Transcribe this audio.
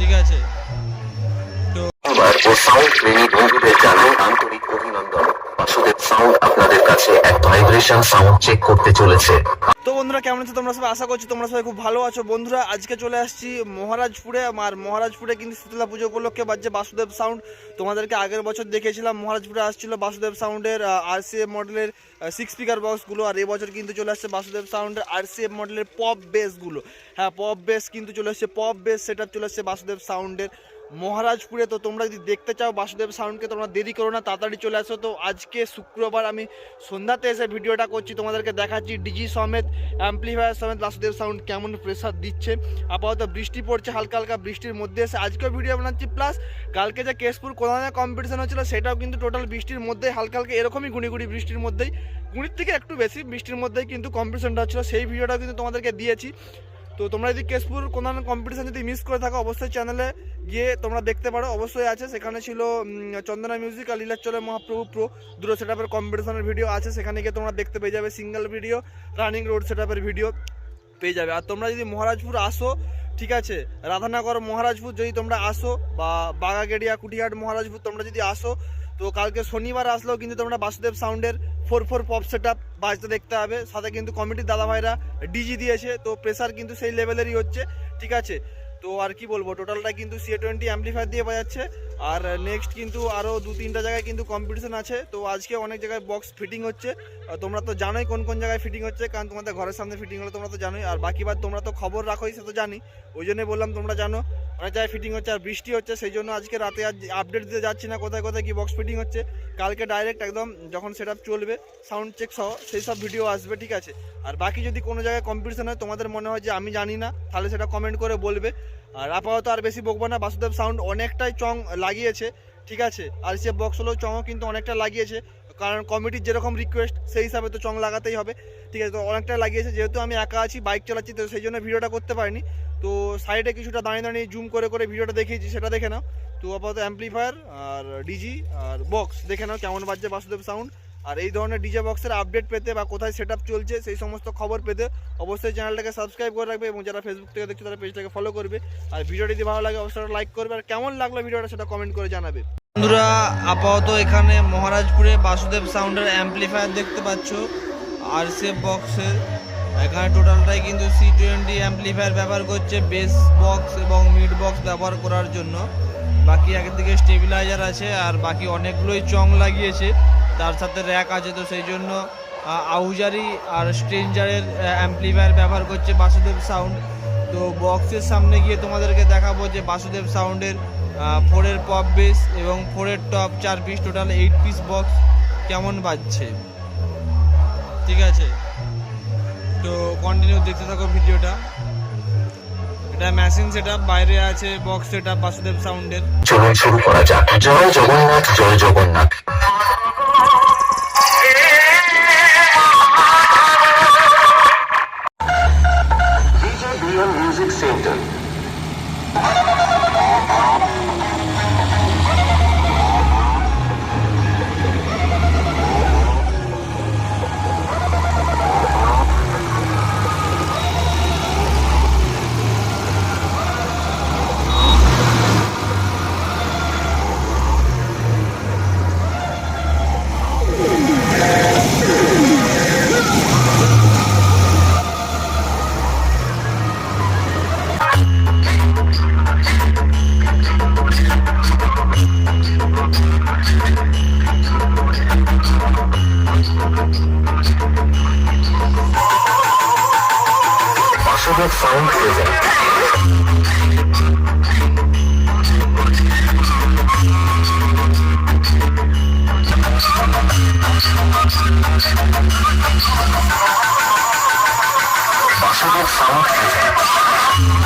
ঠিক আছে। তো সাউন্ড প্রেমী বন্ধুদের জানাই আন্তরিক অভিনন্দন। সাউন্ড আপনাদের কাছে এক ভাইব্রেশন সাউন্ড চেক করতে চলেছে। তো বন্ধুরা, কেমন আছো? তোমরা সবাই আশা করছি তোমরা সবাই খুব ভালো আছো। বন্ধুরা, আজকে চলে আসছি মহারাজপুরে। আর মহারাজপুরে কিন্তু শীতলা পুজো উপলক্ষে বাজছে বাসুদেব সাউন্ড তোমাদেরকে আগের বছর দেখেছিলাম মহারাজপুরে আসছিল বাসুদেব সাউন্ডের আর সি এফ মডেলের সিক্স স্পিকার বক্সগুলো আর এবছর কিন্তু চলে আসছে বাসুদেব সাউন্ডের আর সি এফ মডেলের পপ বেসগুলো হ্যাঁ পপ বেস কিন্তু চলে আসছে। পপ বেস সেটা চলে আসছে বাসুদেব সাউন্ডের মহারাজপুরে তো তোমরা যদি দেখতে চাও বাসুদেব সাউন্ডকে, তোমরা দেরি করো না, তাড়াতাড়ি চলে আসো। তো আজকে শুক্রবার আমি সন্ধ্যাতে এসে ভিডিওটা করছি, তোমাদেরকে দেখাচ্ছি ডিজি সমেত, অ্যাম্পলিফায়ার সমেত বাসুদেব সাউন্ড কেমন প্রেসার দিচ্ছে। আপাতত বৃষ্টি পড়ছে, হালকা হালকা বৃষ্টির মধ্যে এসে আজকেও ভিডিও বানাচ্ছি প্লাস কালকে যে কেশপুর কোরআনা কম্পিটিশন হচ্ছিল, সেটাও কিন্তু টোটাল বৃষ্টির মধ্যে, হালকা হালকা এরকমই গুঁড়ি বৃষ্টির মধ্যেই গুঁড়ির থেকে একটু বেশি বৃষ্টির মধ্যেই কিন্তু কম্পিটিশনটা হচ্ছিল। সেই ভিডিওটাও কিন্তু তোমাদেরকে দিয়েছি। তো তোমরা যদি কেশপুর কোনো কম্পিটিশন যদি মিস করে থাকো, অবশ্যই চ্যানেলে গিয়ে তোমরা দেখতে পারো। অবশ্যই আছে, সেখানে ছিল চন্দনা মিউজিক আর লীলাচলের মহাপ্রভু প্রো দুটো সেট আপের কম্পিটিশনের ভিডিও আছে। সেখানে গিয়ে তোমরা দেখতে পেয়ে যাবে single video running road set আপের ভিডিও পেয়ে যাবে। আর তোমরা যদি মহারাজপুর আসো, ঠিক আছে, রাধানগর মহারাজপুর যদি তোমরা আসো বা বাগাগেড়িয়া কুটিহাট মহারাজপুর তোমরা যদি আসো তো কালকে শনিবার আসলেও কিন্তু তোমরা বাসুদেব সাউন্ডের four four pop set up বাজতে দেখতে হবে সাথে কিন্তু কমিটির দাদা ভাইরা ডিজি দিয়েছে, তো প্রেসার কিন্তু সেই লেভেলেরই হচ্ছে, ঠিক আছে? তো আর কি বলব টোটালটা কিন্তু সি টোয়েন্টি অ্যাম্পলিফায়ার দিয়ে বাজাচ্ছে, আর নেক্সট কিন্তু আরও দু তিনটা জায়গায় কিন্তু কম্পিটিশন আছে, তো আজকে অনেক জায়গায় বক্স ফিটিং হচ্ছে। তোমরা তো জানোই কোন কোন জায়গায় ফিটিং হচ্ছে, কারণ তোমাদের ঘরের সামনে ফিটিং হলে তোমরা তো জানোই, আর বাকি বার তোমরা তো খবর রাখোই, সে তো জানি। ওই জন্যই বললাম তোমরা জানো অনেক জায়গায় ফিটিং হচ্ছে আর বৃষ্টি হচ্ছে, সেই জন্য আজকে রাতে আর আপডেট দিতে যাচ্ছি না, কোথায় কোথায় কি বক্স ফিটিং হচ্ছে। কালকে ডাইরেক্ট একদম যখন সেট চলবে সাউন্ড চেক সহ সেই সব ভিডিও আসবে, ঠিক আছে? আর বাকি যদি কোনো জায়গায় কম্পিটিশন হয়, তোমাদের মনে হয় যে আমি জানি না, তাহলে সেটা কমেন্ট করে বলবে। আর আপাতত আর বেশি বকবো না, বাসুদেব সাউন্ড অনেকটাই চং লাগিয়েছে, ঠিক আছে? আর সে বক্স হলেও চংও কিন্তু অনেকটা লাগিয়েছে। কারণ কমিটির যেরকম রিকোয়েস্ট সেই হিসাবে তো চং লাগাতেই হবে। ঠিক আছে, তো অনেকটা লাগিয়েছে, যেহেতু আমি একা আছি বাইক চালাচ্ছি, তো সেই জন্য ভিডিওটা করতে পারিনি। তো সাইডে কিছুটা দাঁড়িয়ে দাঁড়িয়ে জুম করে করে ভিডিওটা দেখিয়েছি, সেটা দেখে নাও। তো আপাতত অ্যাম্পলিফায়ার আর ডিজি আর বক্স দেখে নাও কেমন বাজছে বাসুদেব সাউন্ড আর এই ধরনের ডিজে বক্সের আপডেট পেতে বা কোথায় সেট চলছে, সেই সমস্ত খবর পেতে অবশ্যই চ্যানেলটাকে সাবস্ক্রাইব করে রাখবে এবং যারা ফেসবুক থেকে দেখছে, তারা পেজটাকে ফলো করবে। আর ভিডিওটি যদি ভালো লাগে, অবশ্যই লাইক করবে। আর কেমন লাগল ভিডিওটা, সেটা কমেন্ট করে জানাবে। বন্ধুরা, আপাতত এখানে মহারাজপুরে বাসুদেব সাউন্ডের অ্যাম্পলিফায়ার দেখতে পাচ্ছ আর সে বক্সের এখানে টোটালটাই কিন্তু সি টোয়েন্টি অ্যাম্পলিফায়ার ব্যবহার করছে বেস বক্স এবং মিড বক্স ব্যবহার করার জন্য। বাকি একদিকে স্টেবিলাইজার আছে, আর বাকি অনেকগুলোই চং লাগিয়েছে। তার সাথে র্যাক আছে, তো সেই জন্য আউজারি আর স্ট্রেঞ্জারের অ্যাম্পলিফায়ার ব্যবহার করছে বাসুদেব সাউন্ড। তো বক্সের সামনে গিয়ে তোমাদেরকে দেখাবো যে বাসুদেব সাউন্ডের ফোরের পপ বেস এবং ফোরের টপ চার piece total eight piece box কেমন বাজছে? ঠিক আছে? তো কন্টিনিউ দেখতে থাকো ভিডিওটা। এটা মেশিন সেট বাইরে আছে বক্স সেট বাসুদেব সাউন্ডের চলুন শুরু করা যাক। জয় জগন্নাথ জয় জগন্নাথ। Possible Funk FM.